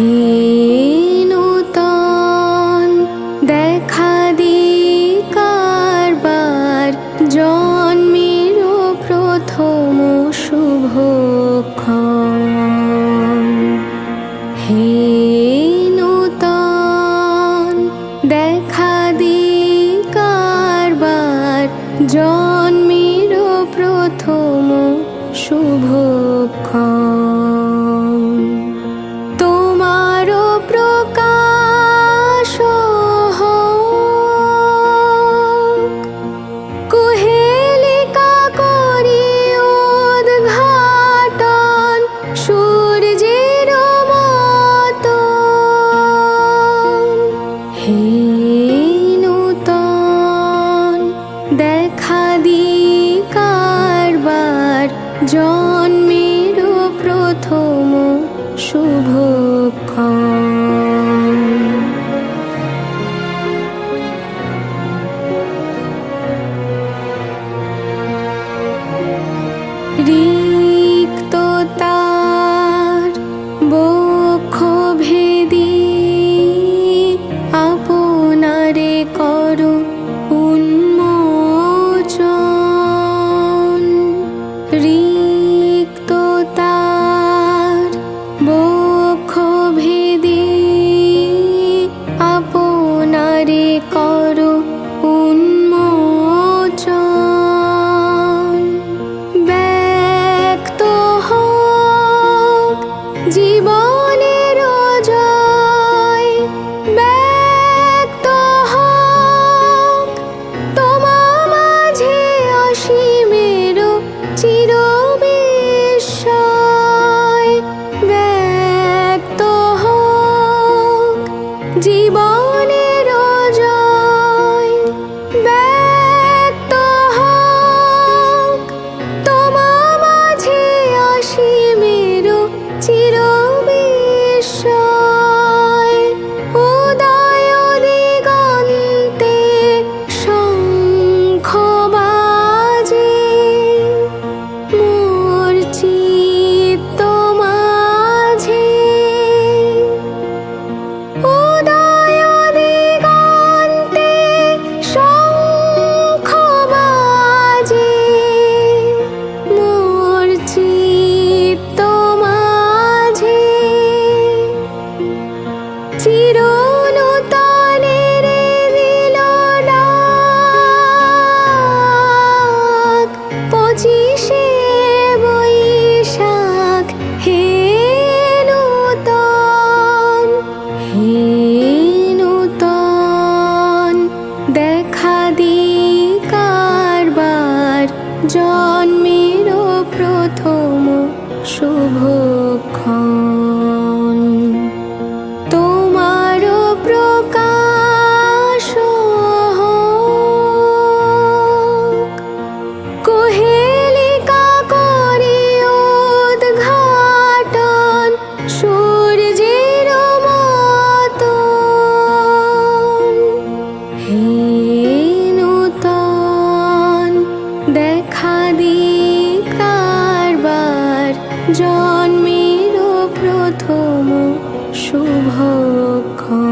হেনুতন দেখা দি কারবার প্রথম দেখা দি কারবার প্রথম শুভ 좀 কর শেষে নূতন দেখা কারবার। জন্মের প্রথম শুভক্ষণ আদি জন্মের প্রথম শুভক্ষণ